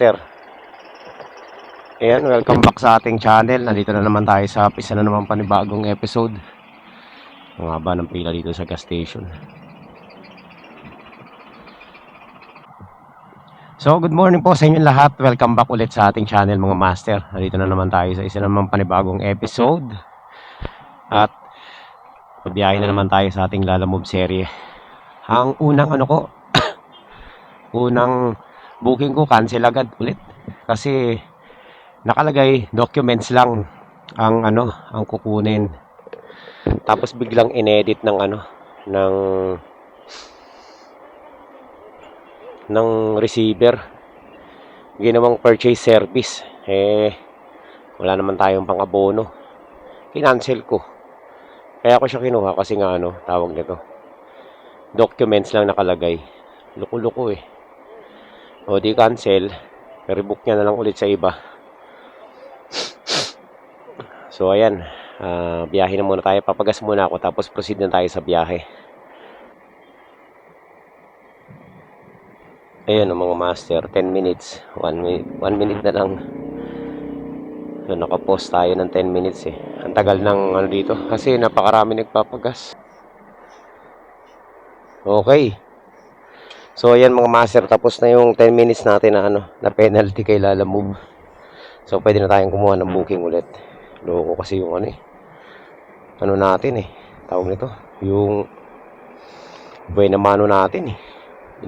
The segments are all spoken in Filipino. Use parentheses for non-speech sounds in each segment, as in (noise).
master. Ayan, welcome back sa ating channel. Nandito na naman tayo sa isa na naman panibagong episode. Ang haba ng pila dito sa gas station. So, good morning po sa inyong lahat. Welcome back ulit sa ating channel mga master. Nandito na naman tayo sa isa na naman panibagong episode. At Pabiyahe na naman tayo sa ating Lala Move serye. Ang unang ano ko, (coughs) unang booking ko cancel agad ulit kasi nakalagay documents lang ang ano, ang kukunin. Tapos biglang inedit ng ano, ng ng receiver. Ginawang purchase service. Eh wala naman tayong pang-abono. Kinancel ko. Kaya ako siya kinuha kasi nga ano, tawag nito. Documents lang nakalagay. Luko-luko eh. O di cancel. Rebook niya na lang ulit sa iba. So ayan, ah, biyahe na muna tayo. Papagas muna ako tapos proceed na tayo sa biyahe. Ang mga master, 10 minutes. 1 minute, 1 minute na lang. So, nakapost tayo ng 10 minutes eh. Ang tagal ng ano dito. Kasi napakarami nagpapagas. Okay. So, ayan mga master. Tapos na yung 10 minutes natin na ano, na penalty kay Lala Move. So, pwede na tayong kumuha ng booking ulit. Loko kasi yung ano eh. Ano natin eh. Tawag nito. Yung buhay na mano natin eh.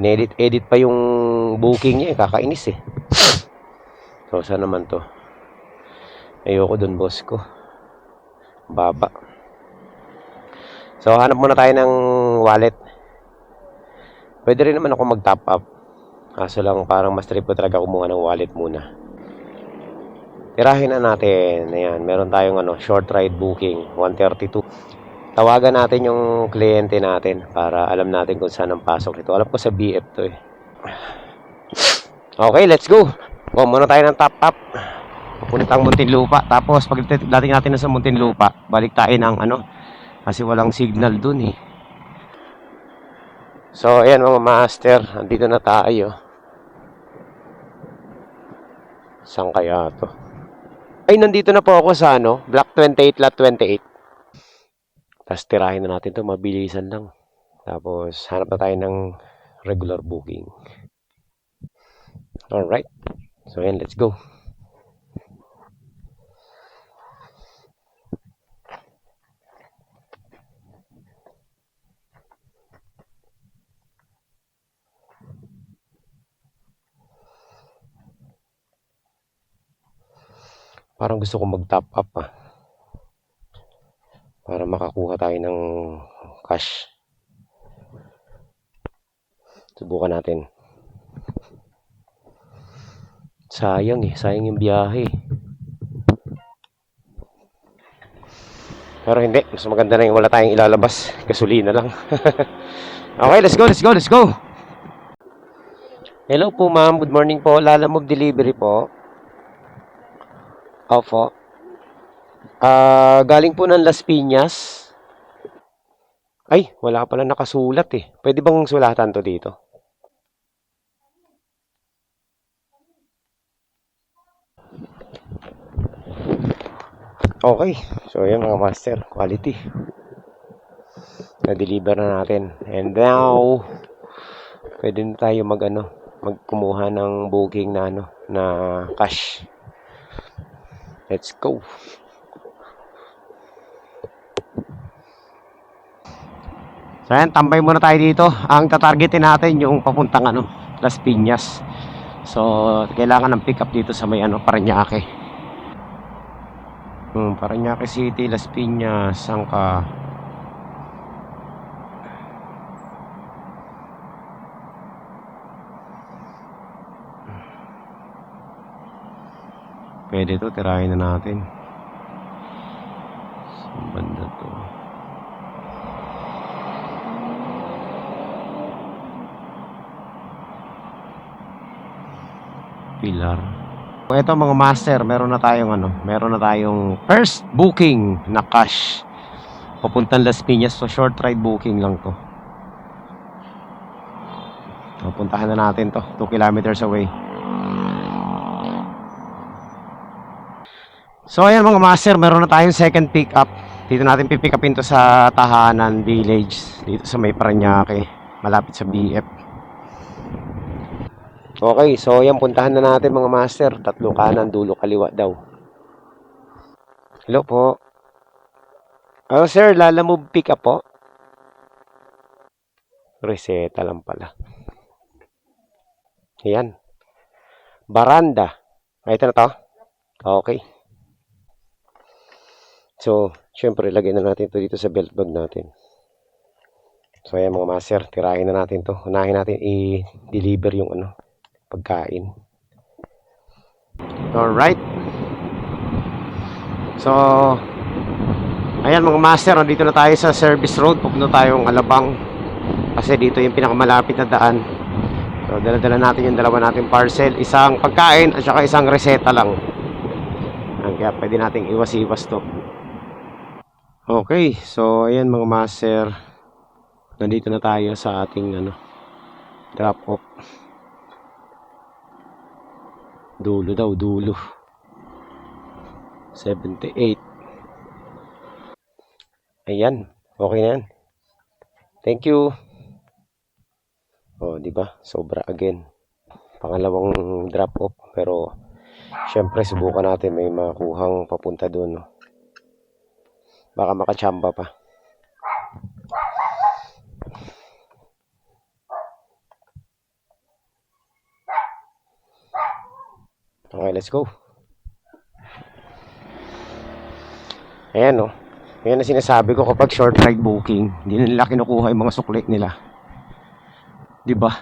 Inedit, edit pa yung booking niya eh. Kakainis eh. So, saan naman to? Ayoko dun, boss ko. Baba. So, hanap muna tayo ng wallet. Pwede rin naman ako mag-top up. Kaso lang parang mas trip ko talaga kumuha ng wallet muna. Tirahin na natin. Ayan, meron tayong ano, short ride booking, 132. Tawagan natin yung kliyente natin para alam natin kung saan ang pasok nito. Alam ko sa BF to eh. Okay, let's go. Go muna tayo ng top up. Papuntang Muntinlupa. Tapos pag dating natin na sa Muntinlupa, balik tayo ng ano, kasi walang signal dun eh. So, ayan mga master, andito na tayo. Saan kaya to? Ay, nandito na po ako sa ano, Block 28, Lot 28. Tapos tirahin na natin to mabilisan lang. Tapos hanap na tayo ng regular booking. Alright. So, ayan, let's go. Parang gusto ko mag-top up ah. Para makakuha tayo ng cash. Subukan natin. Sayang eh. Sayang yung biyahe. Pero hindi. Mas maganda na yung wala tayong ilalabas. Gasolina lang. (laughs) okay, let's go, let's go, let's go. Hello po ma'am. Good morning po. Lala Move Delivery po. Opo. Ah, galing po ng Las Piñas. Ay, wala pala nakasulat eh. Pwede bang sulatan to dito? Okay. So, yan mga master. Quality. Na-deliver na natin. And now, pwede na tayo mag ano, magkumuha ng booking na ano, na cash. Let's go. So ayan, tambay muna tayo dito. Ang tatargetin natin yung papuntang ano, Las Piñas. So, kailangan ng pick up dito sa may ano, Parañaque. Hmm, Parañaque City, Las Piñas, saan Pwede to, tirahin na natin. Saan banda to? Pilar. So, ito mga master, meron na tayong ano, meron na tayong first booking na cash. Papuntang Las Piñas, so short ride booking lang to. Pupuntahan na natin to, 2 kilometers away. So ayan mga master, meron na tayong second pick up. Dito natin pipick upin to sa Tahanan Village. Dito sa may Paranaque. Malapit sa BF. Okay, so yan puntahan na natin mga master. Tatlo kanan, dulo kaliwa daw. Hello po. Oh sir, Lala Move pick up po. Reseta lang pala. Ayan. Baranda. Ay, ito na to. Okay. So, syempre, lagay na natin ito dito sa belt bag natin. So, ayan mga master, tirahin na natin to. Unahin natin i-deliver yung ano, pagkain. Alright. So, ayan mga master, nandito na tayo sa service road. Pupunta tayong Alabang. Kasi dito yung pinakamalapit na daan. So, dala-dala natin yung dalawa nating parcel. Isang pagkain at saka isang reseta lang. Kaya pwede nating iwas-iwas to. Okay, so ayan mga master. Nandito na tayo sa ating ano, drop off. Dulo daw, dulo. 78. Ayan, okay na yan. Thank you. Oh, di ba? Sobra again. Pangalawang drop off pero syempre subukan natin may makuhang papunta doon, no. Baka makachamba pa. Okay, let's go. Ayan, no. Ayan ang sinasabi ko kapag short ride booking, hindi na nila kinukuha yung mga sukli nila. Ba?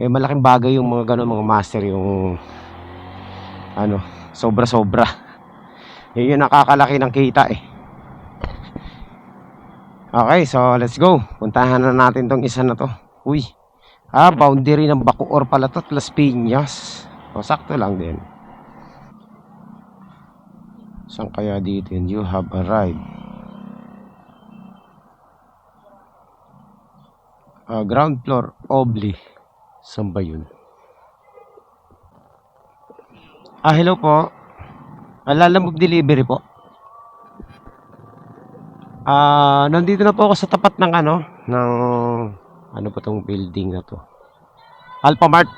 Eh, malaking bagay yung mga ganun, mga master, yung ano, sobra-sobra. Yun yung nakakalaki ng kita eh. Okay, so let's go. Puntahan na natin tong isa na to. Uy. Ah, boundary ng Bacoor pala to, Las Piñas. O, sakto lang din. Saan kaya dito yun? You have arrived. Ah, ground floor, Obli. Saan ba yun? Ah, hello po. Alalamog delivery po. Ah, nandito na po ako sa tapat ng ano, ng ano pa tong building na to? Alpha Mart.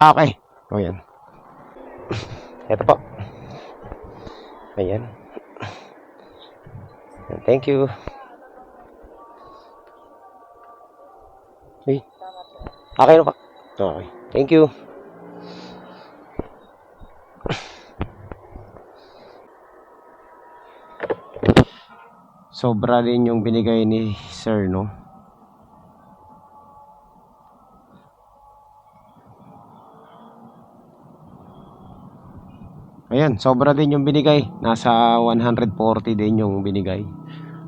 Ah, okay. O yan. (laughs) Ito po. Ayan. Thank you. Hey. Okay na pa. Okay. Thank you. Sobra din yung binigay ni Sir, no? Ayan, sobra din yung binigay. Nasa 140 din yung binigay.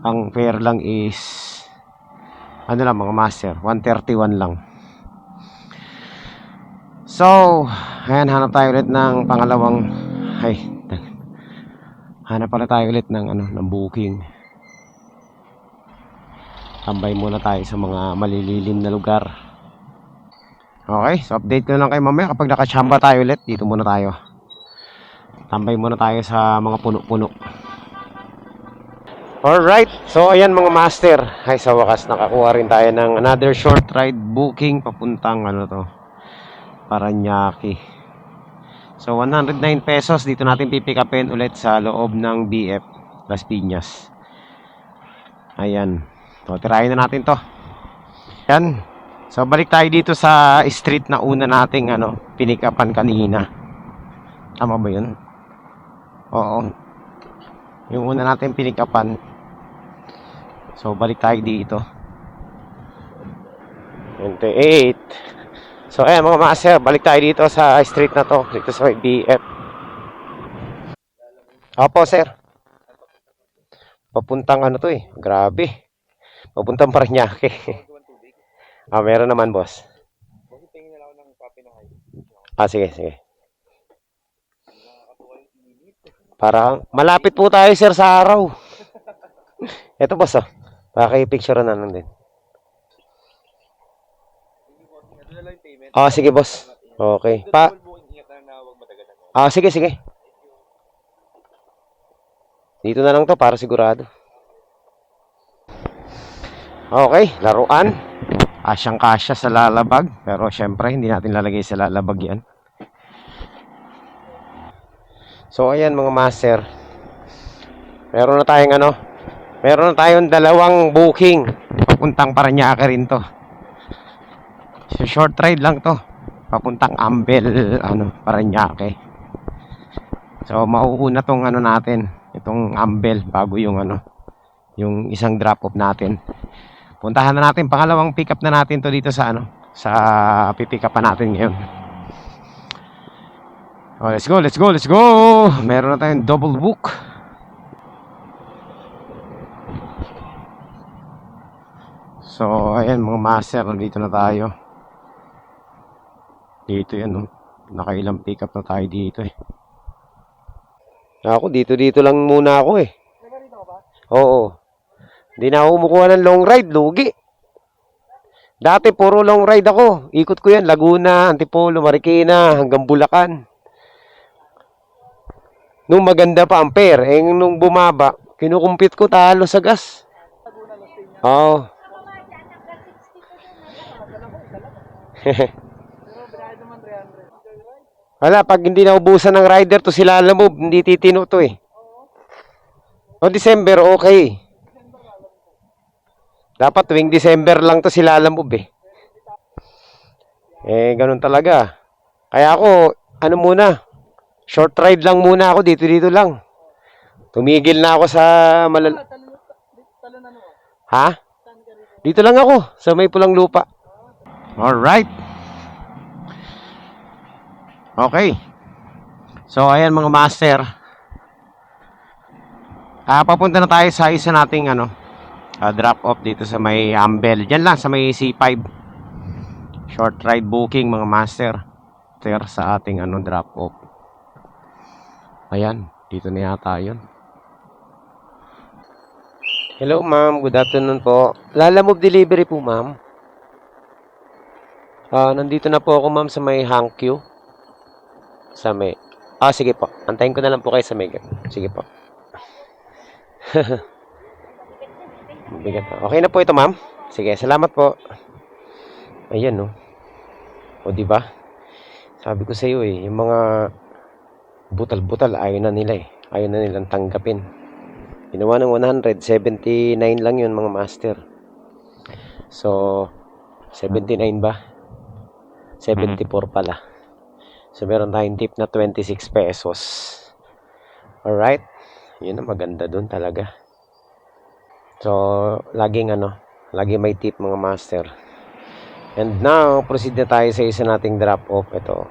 Ang fare lang is ano lang mga master, 131 lang. So, ayan, hanap tayo ulit ng pangalawang ay, (laughs) hanap pala tayo ulit ng ano, ng booking. Tambay muna tayo sa mga malililim na lugar. Okay, so update ko lang kayo mamaya kapag nakachamba tayo ulit. Dito muna tayo. Tambay muna tayo sa mga puno-puno. Alright, so ayan mga master. Ay sa wakas nakakuha rin tayo ng another short ride booking papuntang ano to. Paranaque. So 109 pesos dito natin pipick upin ulit sa loob ng BF Las Piñas. Ayan. So tirahin na natin to. Yan. So balik tayo dito sa street na una nating ano, pinikapan kanina. Tama ba 'yun? Oo. Yung una natin pinikapan. So, balik tayo dito. 28. So, ayan mga master, balik tayo dito sa street na to. Dito sa BF. Opo, sir. Papuntang ano to eh. Grabe. Papuntang Paranaque. (laughs) ah, meron naman, boss. Ah, sige, sige. Para malapit po tayo sir sa araw. (laughs) Ito boss oh. Pakipicture na lang din. Ah, sige boss. Okay. Pa Ah, sige, sige. Dito na lang to para sigurado. Okay, laruan. Asyang kasya sa lalabag. Pero syempre, hindi natin lalagay sa lalabag yan. So, ayan mga master. Meron na tayong ano. Meron na tayong dalawang booking. Papuntang Paranaque rin to. So, short ride lang to. Papuntang Ambel, ano, Paranaque. So, mauuna tong ano natin. Itong Ambel bago yung ano. Yung isang drop off natin. Puntahan na natin. Pangalawang pick up na natin to dito sa ano. Sa pipick up pa natin ngayon. Oh, let's go, let's go, let's go! Meron na tayong double book. So, ayan mga master, nandito na tayo. Dito yan. Nakailang pick up na tayo dito eh. Ako, dito dito lang muna ako eh. Oo. Hindi na ako kumukuha ng long ride, lugi. Dati puro long ride ako. Ikot ko yan, Laguna, Antipolo, Marikina, hanggang Bulacan. Nung maganda pa ang pair, eh nung bumaba, kinukumpit ko talo sa gas. Oo. (laughs) Wala, pag hindi naubusan ng rider to sila lamove, hindi titino to eh. O December, okay. Dapat tuwing December lang to sila lamove eh. Eh, ganun talaga. Kaya ako, ano muna, short ride lang muna ako, dito-dito lang. Tumigil na ako sa malal... Ha? Dito lang ako, sa may pulang lupa. Alright. Okay. So, ayan mga master. Ah, papunta na tayo sa isa nating ano, ah, drop off dito sa may Ambel. Diyan lang sa may C5. Short ride booking mga master. Ter sa ating ano drop off. Ayan, dito na yata 'yon. Hello ma'am, good afternoon po. Lala Move Delivery po ma'am. Ah, nandito na po ako ma'am sa may Hankyu. Sa may... Ah, sige po. Antayin ko na lang po kayo sa may... Sige po. (laughs) Bigat. Okay na po ito, ma'am. Sige, salamat po. Ayan, no. O, di ba? Sabi ko sa iyo, eh, yung mga butal-butal, ayaw na nila, eh. Ayaw na nilang tanggapin. Ginawa ng 179 lang yun, mga master. So, 79 ba? 74 pala. So, meron tayong tip na 26 pesos. Alright. Yun ang maganda dun talaga. So, laging ano, lagi may tip mga master. And now, proceed na tayo sa isa nating drop off. Ito,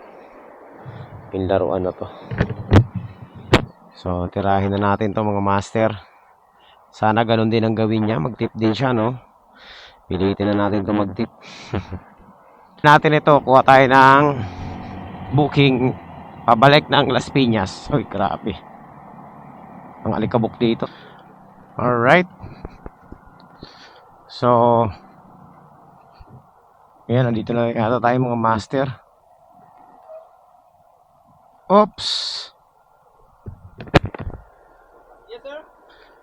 yung laruan na to. So, tirahin na natin to mga master. Sana ganun din ang gawin niya. Mag-tip din siya, no? Pilitin na natin to mag-tip. (laughs) natin ito, kuha tayo ng booking pabalik ng Las Piñas. Uy, grabe. Ang alikabok dito. Alright. So, yan, nandito na yata tayo mga master. Oops. Yes, sir.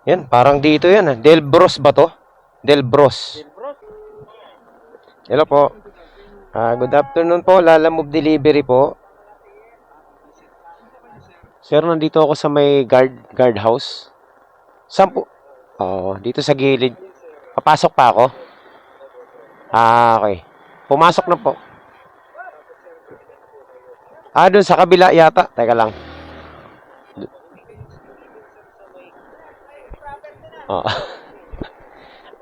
Yan, parang dito yan. ah. Delbros ba to? Delbros. Bros. Hello po. Ah, good afternoon po. Lala Move Delivery po. Sir, nandito ako sa may guard guard house. Saan po? Oo, dito sa gilid. Papasok pa ako? Ah, okay. Pumasok na po. Ah, doon sa kabila yata. Teka lang. Oh.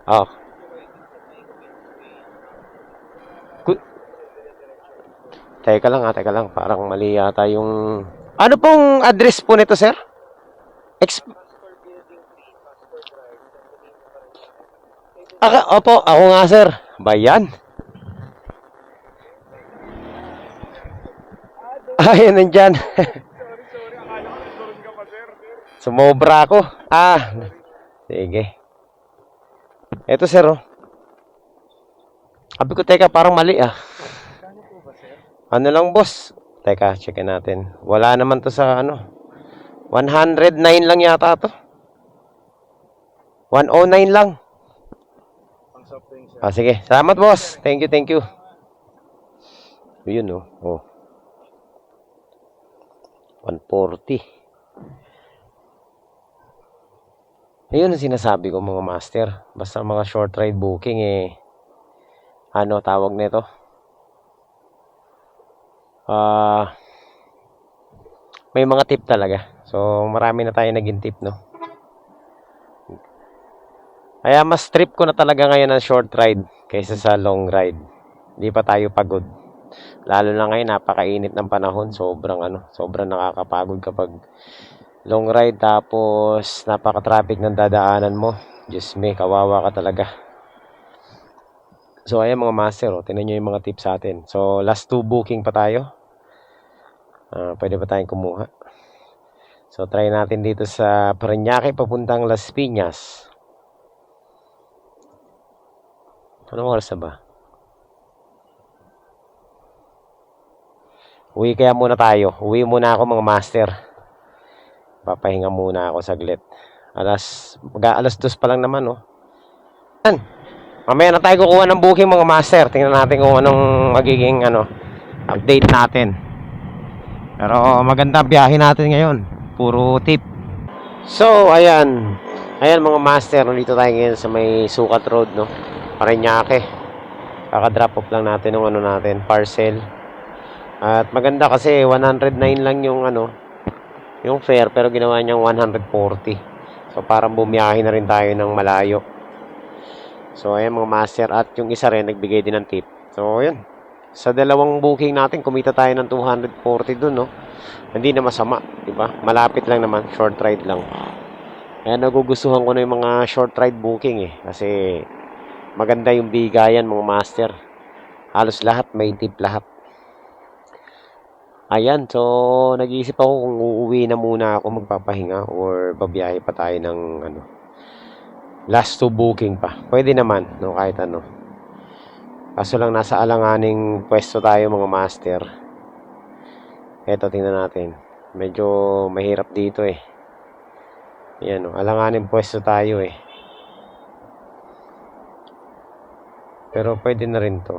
(laughs) Ku- Teka lang ha, teka lang. Parang mali yata yung... Ano pong address po nito, sir? Ex... Aka, opo, ako nga, sir. Bayan. Ay, nandyan. Pa, (laughs) sir. Sumobra ako. Ah, sige. Ito, sir, oh. Sabi ko, teka, parang mali, ah. Ano lang, boss? Teka, checkin natin. Wala naman to sa, ano. 109 lang yata to. 109 lang. Ah, sige. Salamat, boss. Thank you, thank you. Yun, oh. oh. 140. Ayun ang sinasabi ko mga master. Basta mga short ride booking eh. Ano tawag nito? Ah, may mga tip talaga. So, marami na tayo naging tip, no? Kaya mas trip ko na talaga ngayon ang short ride kaysa sa long ride. Hindi pa tayo pagod. Lalo na ngayon, napakainit ng panahon. Sobrang ano, sobrang nakakapagod kapag long ride tapos napaka-traffic ng dadaanan mo. Diyos me, kawawa ka talaga. So, ayan mga master, oh, tinan nyo yung mga tips sa atin. So, last two booking pa tayo. Ah, pwede pa tayong kumuha. So, try natin dito sa Parañaque papuntang Las Piñas. Anong oras na ba? Uwi kaya muna tayo. Uwi muna ako mga master. Papahinga muna ako saglit. Alas, mag alas dos pa lang naman, oh. Yan. Mamaya na tayo kukuha ng booking mga master. Tingnan natin kung anong magiging ano, update natin. Pero maganda biyahe natin ngayon. Puro tip. So, ayan. Ayan mga master, nandito tayo ngayon sa may Sukat Road, no? Parañaque. Kaka-drop off lang natin ng ano natin, parcel. At maganda kasi 109 lang yung ano, yung fare pero ginawa niyang 140. So parang bumiyahe na rin tayo ng malayo. So ayan mga master at yung isa rin nagbigay din ng tip. So ayan. Sa dalawang booking natin kumita tayo ng 240 dun no. Hindi na masama, di ba? Malapit lang naman, short ride lang. Kaya nagugustuhan ko na yung mga short ride booking eh kasi maganda yung bigayan mga master. Halos lahat may tip lahat. Ayan, so nag-iisip ako kung uuwi na muna ako magpapahinga or babiyahe pa tayo ng ano, last two booking pa. Pwede naman, no, kahit ano. Kaso lang nasa alanganing pwesto tayo mga master. Eto, tingnan natin. Medyo mahirap dito eh. Ayan, oh, alanganing pwesto tayo eh. Pero pwede na rin to.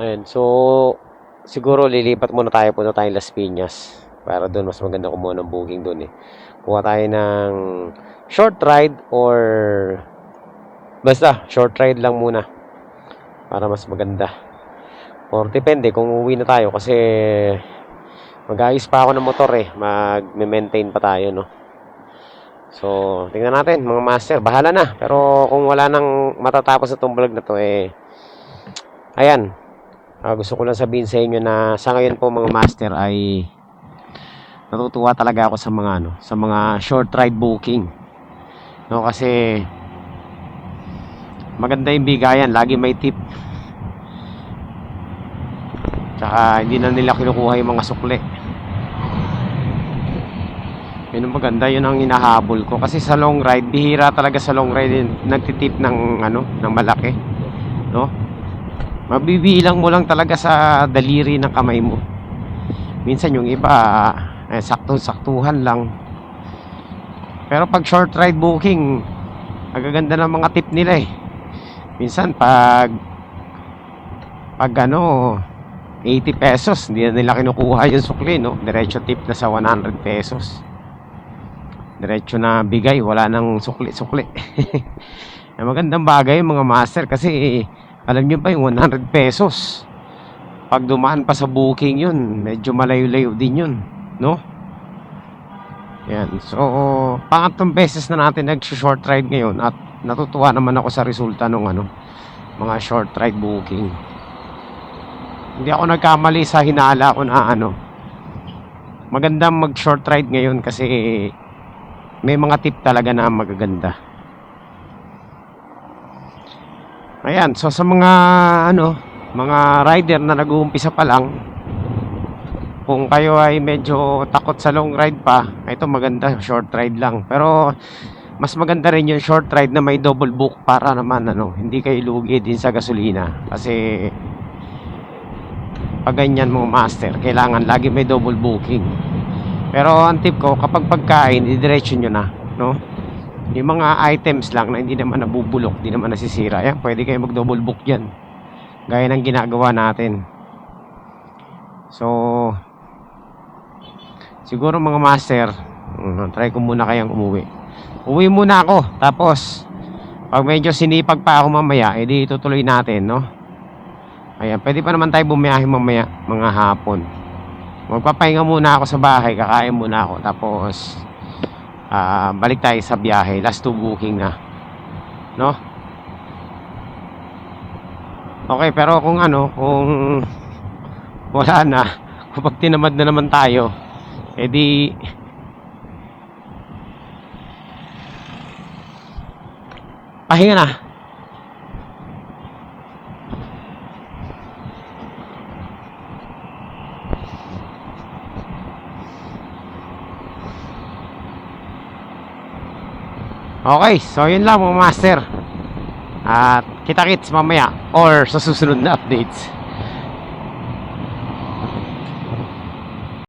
Ayan, so siguro lilipat muna tayo punta tayo Las Piñas para doon mas maganda kumuha ng booking doon eh. Kuha tayo ng short ride or basta short ride lang muna para mas maganda. Or depende kung uwi na tayo kasi mag-ayos pa ako ng motor eh. Mag-maintain pa tayo no. So, tingnan natin mga master. Bahala na. Pero kung wala nang matatapos sa vlog na to eh ayan, Ah, gusto ko lang sabihin sa inyo na sa ngayon po mga master ay natutuwa talaga ako sa mga ano, sa mga short ride booking. No kasi maganda yung bigayan, lagi may tip. Tsaka hindi na nila kinukuha yung mga sukli. Yun ang maganda, yun ang hinahabol ko. Kasi sa long ride, bihira talaga sa long ride nagtitip ng ano, ng malaki. No? mabibilang mo lang talaga sa daliri ng kamay mo. Minsan yung iba, eh, sakto-saktuhan lang. Pero pag short ride booking, agaganda ng mga tip nila eh. Minsan pag pag ano 80 pesos, hindi na nila kinukuha yung sukli, no? Diretso tip na sa 100 pesos. Diretso na bigay, wala nang sukli-sukli. (laughs) eh, magandang bagay mga master kasi alam nyo ba yung 100 pesos? Pag dumaan pa sa booking yun, medyo malayo-layo din yun. No? Yan. So, pangatlong beses na natin nag-short ride ngayon at natutuwa naman ako sa resulta ng ano, mga short ride booking. Hindi ako nagkamali sa hinala ko na ano. Magandang mag-short ride ngayon kasi may mga tip talaga na magaganda. Ayan, so sa mga ano, mga rider na nag-uumpisa pa lang, kung kayo ay medyo takot sa long ride pa, ito maganda, short ride lang. Pero mas maganda rin yung short ride na may double book para naman ano, hindi kayo lugi din sa gasolina. Kasi pag ganyan mo master, kailangan lagi may double booking. Pero ang tip ko, kapag pagkain, idiretso nyo na, no? yung mga items lang na hindi naman nabubulok, hindi naman nasisira. Yan, pwede kayo mag-double book yan. Gaya ng ginagawa natin. So, siguro mga master, mm, try ko muna kayang umuwi. Uwi muna ako. Tapos, pag medyo sinipag pa ako mamaya, edi tutuloy natin, no? Ayan, pwede pa naman tayo bumiyahe mamaya, mga hapon. Magpapahinga muna ako sa bahay, kakain muna ako. Tapos, ah, balik tayo sa biyahe. Last two booking na. No? Okay, pero kung ano, kung wala na, (laughs) kapag tinamad na naman tayo, edi pahinga na. Okay, so yun lang mga master. At kita-kits mamaya or sa susunod na updates.